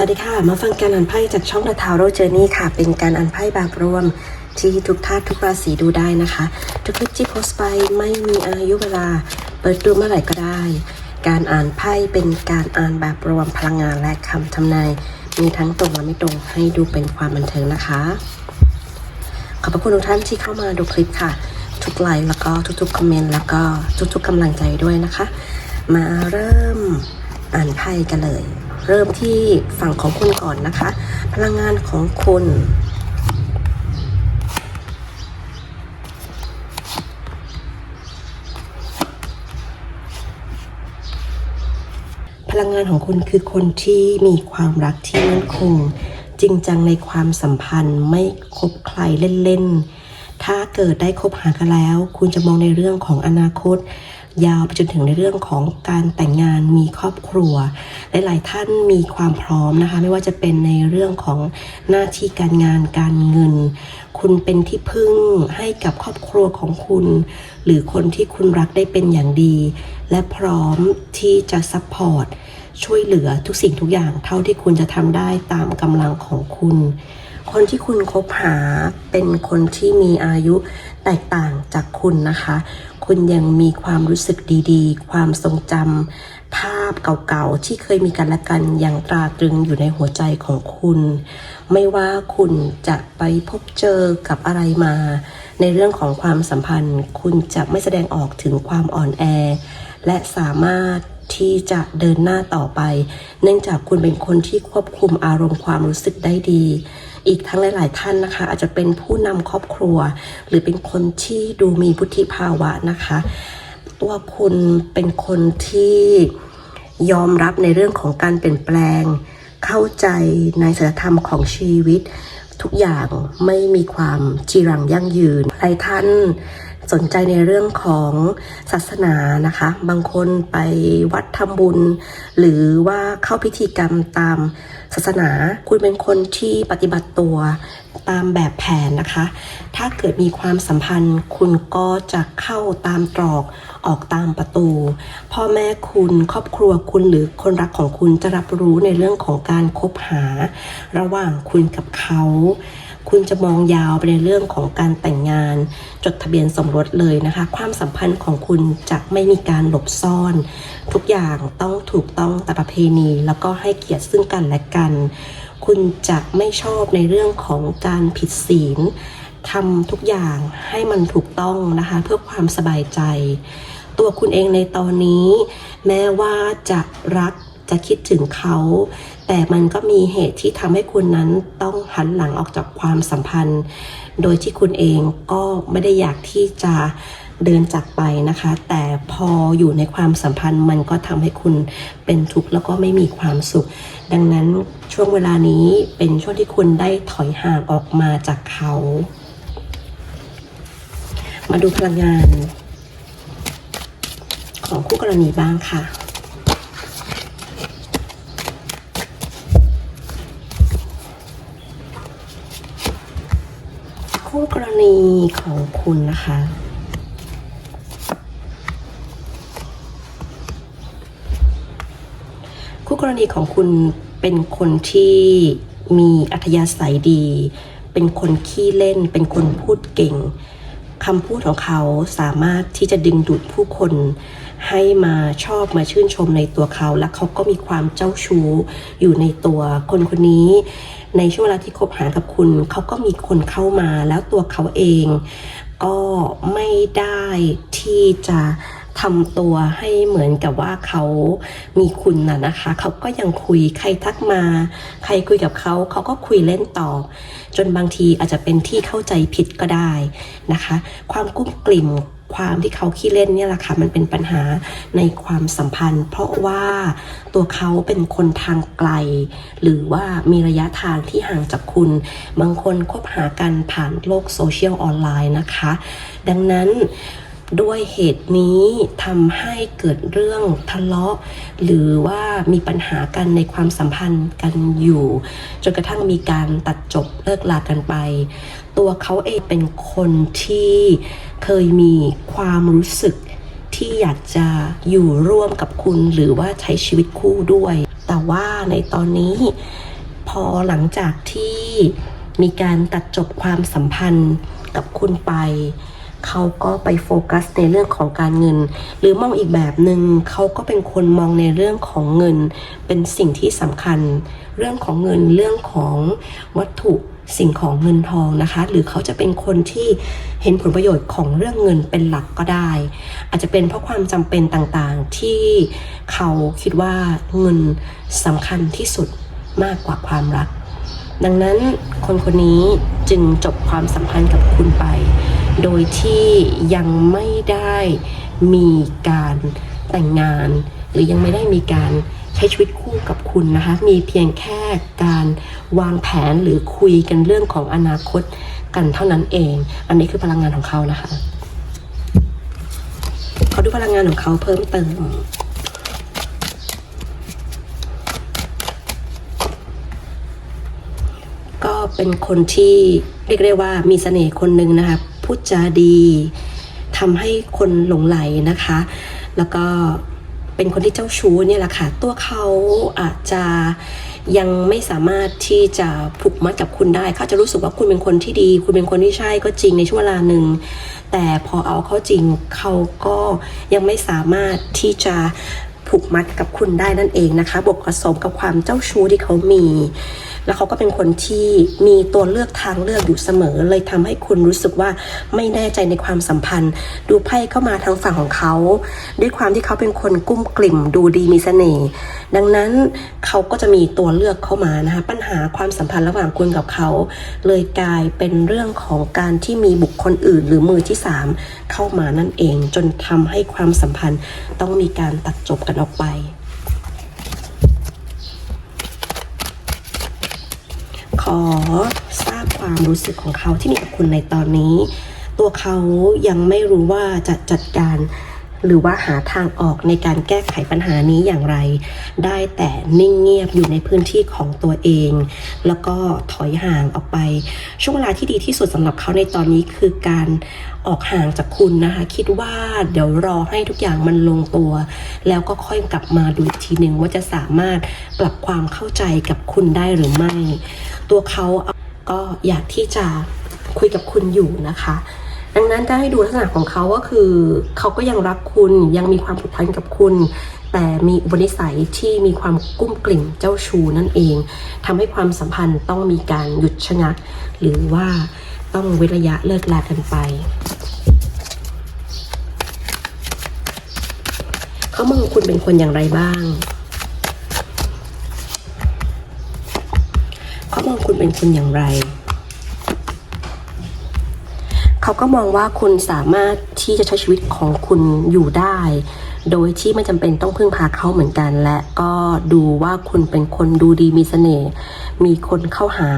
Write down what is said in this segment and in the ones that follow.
สวัสดีค่ะ มาฟังการอ่านไพ่จากช่อง The Tarot Journey ค่ะ เป็นการอ่านไพ่แบบรวมที่ทุกท่าตุทุกราศีดูได้นะคะ ทุกคลิปที่โพสต์ไปไม่มีอายุเวลา เปิดดูเมื่อไหร่ก็ได้ การอ่านไพ่เป็นการอ่านแบบรวมพลังงานและคำทำนาย มีทั้งตรงและไม่ตรงให้ดูเป็นความบันเทิงนะคะ ขอบพระคุณทุกท่านที่เข้ามาดูคลิปค่ะ ทุกไลค์แล้วก็ทุกๆคอมเมนต์แล้วก็ทุกๆกำลังใจด้วยนะคะ มาเริ่มอ่านไพ่กันเลย เริ่มที่ฝั่งของคุณก่อนนะคะ พลังงานของคุณพลังงานของคุณคือคนที่มีความรักที่มั่นคง จริงจังในความสัมพันธ์ไม่คบใครเล่นๆ ถ้าเกิดได้คบหากันแล้ว คุณจะมองในเรื่องของอนาคต ยาวไปจนถึงในเรื่องของการแต่งงานมีครอบครัว หลายๆท่านมีความพร้อมนะคะ ไม่ว่าจะเป็นในเรื่องของหน้าที่การงานการเงิน คุณเป็นที่พึ่งให้กับครอบครัวของคุณ หรือคนที่คุณรักได้เป็นอย่างดี และพร้อมที่จะซัพพอร์ตช่วยเหลือทุกสิ่งทุกอย่างเท่าที่คุณจะทำได้ตามกำลังของคุณ คนที่คุณคบหาเป็นคนที่มีอายุแตกต่างจากคุณนะคะ คุณยังมีความรู้สึกดีๆ ความทรงจำภาพเก่าๆ ที่เคยมีกันและกันอย่างตราตรึงอยู่ในหัวใจของคุณ ไม่ว่าคุณจะไปพบเจอกับอะไรมา ในเรื่องของความสัมพันธ์ คุณจะไม่แสดงออกถึงความอ่อนแอ และสามารถที่จะเดินหน้าต่อไป เนื่องจากคุณเป็นคนที่ควบคุมอารมณ์ความรู้สึกได้ดี อีกทั้งหลาย ๆ ท่านนะคะ อาจจะเป็นผู้นำครอบครัว หรือเป็นคนที่ดูมีพุทธิภาวะนะคะ ตัวคุณเป็นคนที่ยอมรับในเรื่องของการเปลี่ยนแปลง เข้าใจในศัลธรรมของชีวิต ทุกอย่างไม่มีความจีรังยั่งยืนหลายท่าน สนใจในเรื่องของศาสนานะคะ บางคนไปวัดทำบุญ หรือว่าเข้าพิธีกรรมตามศาสนา คุณเป็นคนที่ปฏิบัติตัวตามแบบแผนนะคะ ถ้าเกิดมีความสัมพันธ์ คุณก็จะเข้าตามตรอกออกตามประตู พ่อแม่คุณครอบครัวคุณหรือคนรักของคุณจะรับรู้ในเรื่องของการคบหา ระหว่างคุณกับเขา คุณจะมองยาวไปในเรื่องของการแต่งงาน จดทะเบียนสมรสเลยนะคะ ความสัมพันธ์ของคุณจะไม่มีการหลบซ่อน ทุกอย่างต้องถูกต้องตามประเพณี แล้วก็ให้เกียรติซึ่งกันและกัน คุณจะไม่ชอบในเรื่องของการผิดศีลทำทุกอย่างให้มันถูกต้องนะคะ เพื่อความสบายใจ ตัวคุณเองในตอนนี้ แม้ว่าจะรักจะคิดถึงเขา แต่มันก็มีเหตุที่ทำให้คุณนั้นต้องหันหลังออกจากความสัมพันธ์ โดยที่คุณเองก็ไม่ได้อยากที่จะเดินจากไปนะคะ แต่พออยู่ในความสัมพันธ์มันก็ทำให้คุณเป็นทุกข์แล้วก็ไม่มีความสุข ดังนั้นช่วงเวลานี้เป็นช่วงที่คุณได้ถอยห่างออกมาจากเขา มาดูพลังงาน ของคู่กรณีบ้างค่ะ คู่กรณีของคุณนะคะ คู่กรณีของคุณเป็นคนที่มีอัธยาศัยดี เป็นคนขี้เล่น เป็นคนพูดเก่งคำพูดของเขาสามารถที่จะดึงดูดผู้คน ให้มาชอบมาชื่นชมในตัวเขา และเขาก็มีความเจ้าชู้อยู่ในตัวคนคนนี้ ในช่วงเวลาที่คบหากับคุณ เขาก็มีคนเข้ามาแล้วตัวเขาเอง ก็ไม่ได้ที่จะทำตัวให้เหมือนกับว่าเขามีคุณน่ะนะคะ เขาก็ยังคุยใครทักมา ใครคุยกับเขาเขาก็คุยเล่นต่อ จนบางทีอาจจะเป็นที่เข้าใจผิดก็ได้นะคะ ความกุ้มกลิ่ม ความที่เขาขี้เล่นเนี่ยแหละค่ะมันเป็นปัญหาในความสัมพันธ์ เพราะว่าตัวเขาเป็นคนทางไกล หรือว่ามีระยะทางที่ห่างจากคุณ บางคนคบหากันผ่านโลกโซเชียลออนไลน์นะคะ ดังนั้น ด้วยเหตุนี้ทำให้เกิดเรื่องทะเลาะ หรือว่ามีปัญหากันในความสัมพันธ์กันอยู่ จนกระทั่งมีการตัดจบเลิกลากันไป ตัวเขาเองเป็นคนที่เคยมีความรู้สึกที่อยากจะอยู่ร่วมกับคุณหรือว่าใช้ชีวิตคู่ด้วย แต่ว่าในตอนนี้พอหลังจากที่มีการตัดจบความสัมพันธ์กับคุณไป เขาก็ไปโฟกัสในเรื่องของการเงิน หรือมองอีกแบบหนึง่งเขาก็เป็นคนมองในเรื่องของเงิน เป็นสิ่งที่สำคัญ เรื่องของเงินเรื่องของวัตถุสิ่งของเงินทองนะคะ หรือเขาจะเป็นคนที่เห็นผลประโยชน์ของเรื่องเงินเป็นหลักก็ได้ อาจจะเป็นเพราะความจำเป็นต่างๆที่เขาคิดว่าเงินสำคัญที่สุดมากกว่าความรัก ดังนั้นคนคนนี้จึงจบความสัมพันธ์กับคุณไป โดยที่ยังไม่ได้มีการแต่งงาน หรือยังไม่ได้มีการใช้ชีวิตคู่กับคุณนะคะ มีเพียงแค่การวางแผนหรือคุยกันเรื่องของอนาคตกันเท่านั้นเอง อันนี้คือพลังงานของเขานะคะเขาดูพลังงานของเขาเพิ่มเติมก็เป็นคนที่เรียกได้ว่ามีเสน่ห์คนหนึ่งนะคะ พูดจาดีทำให้คนหลงไหลนะคะ แล้วก็เป็นคนที่เจ้าชู้เนี่ยแหละค่ะ ตัวเขาอาจจะยังไม่สามารถที่จะผูกมัดกับคุณได้ เขาจะรู้สึกว่าคุณเป็นคนที่ดี คุณเป็นคนที่ใช่ก็จริงในช่วงเวลาหนึ่ง แต่พอเอาเข้าจริงเขาก็ยังไม่สามารถที่จะผูกมัดกับคุณได้นั่นเองนะคะ บวกผสมกับความเจ้าชู้ที่เขามี แล้วเขาก็เป็นคนที่มีตัวเลือกทางเลือกอยู่เสมอ เลยทำให้คุณรู้สึกว่าไม่แน่ใจในความสัมพันธ์ ดูไพ่เข้ามาทางฝั่งของเขา ด้วยความที่เขาเป็นคนกุ้มกลิ่ม ดูดีมีเสน่ห์ดังนั้นเขาก็จะมีตัวเลือกเข้ามานะคะปัญหาความสัมพันธ์ระหว่างคุณกับเขา เลยกลายเป็นเรื่องของการที่มีบุคคลอื่น หรือมือที่สามเข้ามานั่นเอง จนทำให้ความสัมพันธ์ต้องมีการตัดจบกันออกไป อทราบความรู้สึกของเขาที่มีกับคุณในตอนนี้ ตัวเขายังไม่รู้ว่าจะจัดการ หรือว่าหาทางออกในการแก้ไขปัญหานี้อย่างไร ได้แต่นิ่งเงียบอยู่ในพื้นที่ของตัวเอง แล้วก็ถอยห่างออกไป ช่วงเวลาที่ดีที่สุดสำหรับเขาในตอนนี้คือการออกห่างจากคุณนะคะ คิดว่าเดี๋ยวรอให้ทุกอย่างมันลงตัว แล้วก็ค่อยกลับมาดูอีกทีหนึ่งว่าจะสามารถปรับความเข้าใจกับคุณได้หรือไม่ ตัวเขาก็อยากที่จะคุยกับคุณอยู่นะคะ ดังนั้นถ้าให้ดูลักษณะของเขาก็คือเขาก็ยังรักคุณยังมีความผูกพันกับคุณ แต่มีอุปนิสัยที่มีความกุ้มกลิ่มเจ้าชูนั่นเองทำให้ความสัมพันธ์ต้องมีการหยุดชะงัก หรือว่าต้องเว้นระยะเลิกลากันไปเขามองคุณเป็นคนอย่างไรบ้าง เขามองคุณเป็นคนอย่างไร เขาก็มองว่าคุณสามารถที่จะใช้ชีวิตของคุณอยู่ได้ โดยที่ไม่จำเป็นต้องพึ่งพาเขาเหมือนกัน และก็ดูว่าคุณเป็นคนดูดีมีเสน่ห์มีคนเข้าหา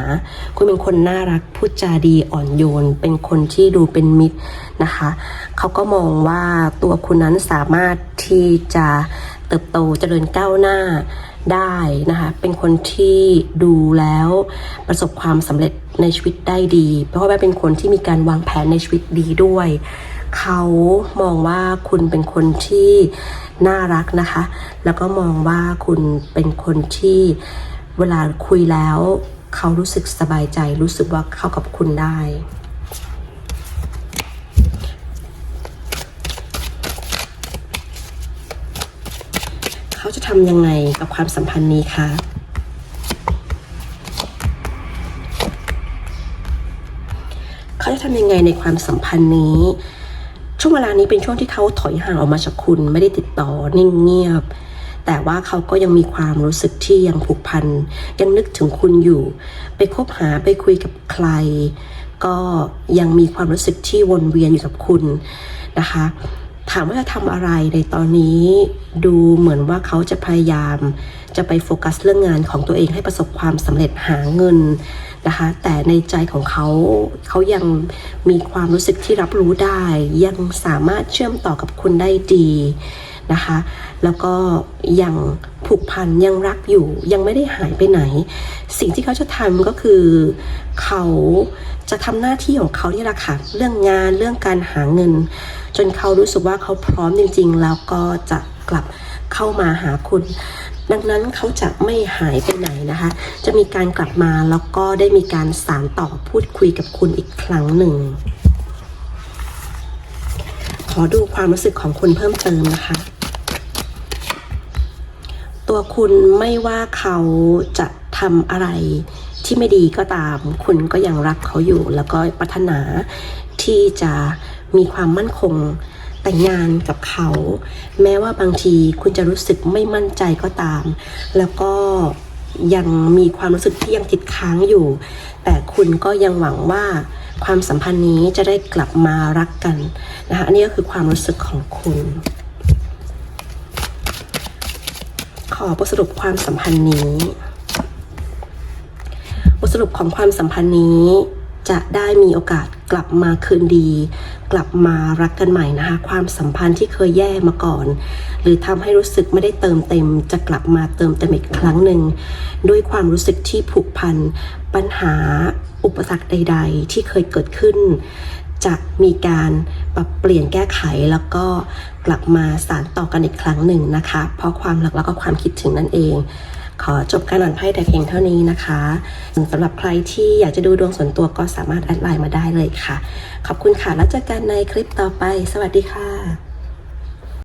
คุณเป็นคนน่ารักพูดจาดีอ่อนโยน เป็นคนที่ดูเป็นมิตรนะคะ เขาก็มองว่าตัวคุณนั้นสามารถที่จะเติบโตเจริญก้าวหน้า ได้นะคะ เป็นคนที่ดูแล้วประสบความสำเร็จในชีวิตได้ดี เพราะว่าเป็นคนที่มีการวางแผนในชีวิตดีด้วย เขามองว่าคุณเป็นคนที่น่ารักนะคะ แล้วก็มองว่าคุณเป็นคนที่เวลาคุยแล้ว เขารู้สึกสบายใจ รู้สึกว่าเข้ากับคุณได้ เขาจะทำยังไงกับความสัมพันธ์นี้คะเขาจะทำยังไงในความสัมพันธ์นี้ ช่วงเวลานี้เป็นช่วงที่เขาถอยห่างออกมาจากคุณ ไม่ได้ติดต่อนิ่งเงียบ แต่ว่าเขาก็ยังมีความรู้สึกที่ยังผูกพัน ยังนึกถึงคุณอยู่ ไปคบหาไปคุยกับใคร ก็ยังมีความรู้สึกที่วนเวียนอยู่กับคุณนะคะ ถามว่าจะทำอะไรในตอนนี้ ดูเหมือนว่าเขาจะพยายาม จะไปโฟกัสเรื่องงานของตัวเองให้ประสบความสำเร็จหาเงินนะคะ แต่ในใจของเขาเขายังมีความรู้สึกที่รับรู้ได้ ยังสามารถเชื่อมต่อกับคุณได้ดีนะคะ แล้วก็ยังผูกพันยังรักอยู่ ยังไม่ได้หายไปไหน สิ่งที่เขาจะทำก็คือเขาจะทำหน้าที่ของเขาที่แหละค่ะเรื่องงานเรื่องการหาเงิน จนเขารู้สึกว่าเขาพร้อมจริง ๆ แล้วก็จะกลับเข้ามาหาคุณ ดังนั้นเขาจะไม่หายไปไหนนะคะ จะมีการกลับมาแล้วก็ได้มีการสารต่อพูดคุยกับคุณอีกครั้งหนึ่ง ขอดูความรู้สึกของคุณเพิ่มเติมนะคะ ตัวคุณไม่ว่าเขาจะทำอะไรที่ไม่ดีก็ตาม คุณก็ยังรักเขาอยู่ แล้วก็ปรารถนาที่จะ มีความมั่นคงแต่งงานกับเขา แม้ว่าบางทีคุณจะรู้สึกไม่มั่นใจก็ตาม แล้วก็ยังมีความรู้สึกที่ยังติดค้างอยู่ แต่คุณก็ยังหวังว่าความสัมพันธ์นี้จะได้กลับมารักกันนะคะอันนี้ก็คือความรู้สึกของคุณ ขอบทสรุปความสัมพันธ์นี้บทสรุปของความสัมพันธ์นี้จะได้มีโอกาสกลับมาคืนดี กลับมารักกันใหม่นะคะ ความสัมพันธ์ที่เคยแย่มาก่อน หรือทำให้รู้สึกไม่ได้เติมเต็ม จะกลับมาเติมเต็มอีกครั้งหนึ่งด้วยความรู้สึกที่ผูกพันปัญหาอุปสรรคใด ๆ ที่เคยเกิดขึ้น จะมีการปรับเปลี่ยนแก้ไขแล้วก็กลับมาสานต่อกันอีกครั้งหนึ่งนะคะ เพราะความรักแล้วก็ความคิดถึงนั่นเอง ขอจบการอ่านไพ่แต่เพียงเท่านี้นะคะสำหรับใครที่อยากจะดูดวงส่วนตัวก็สามารถแอดไลน์มาได้เลยค่ะ ขอบคุณค่ะแล้วเจอกันในคลิปต่อไป สวัสดีค่ะ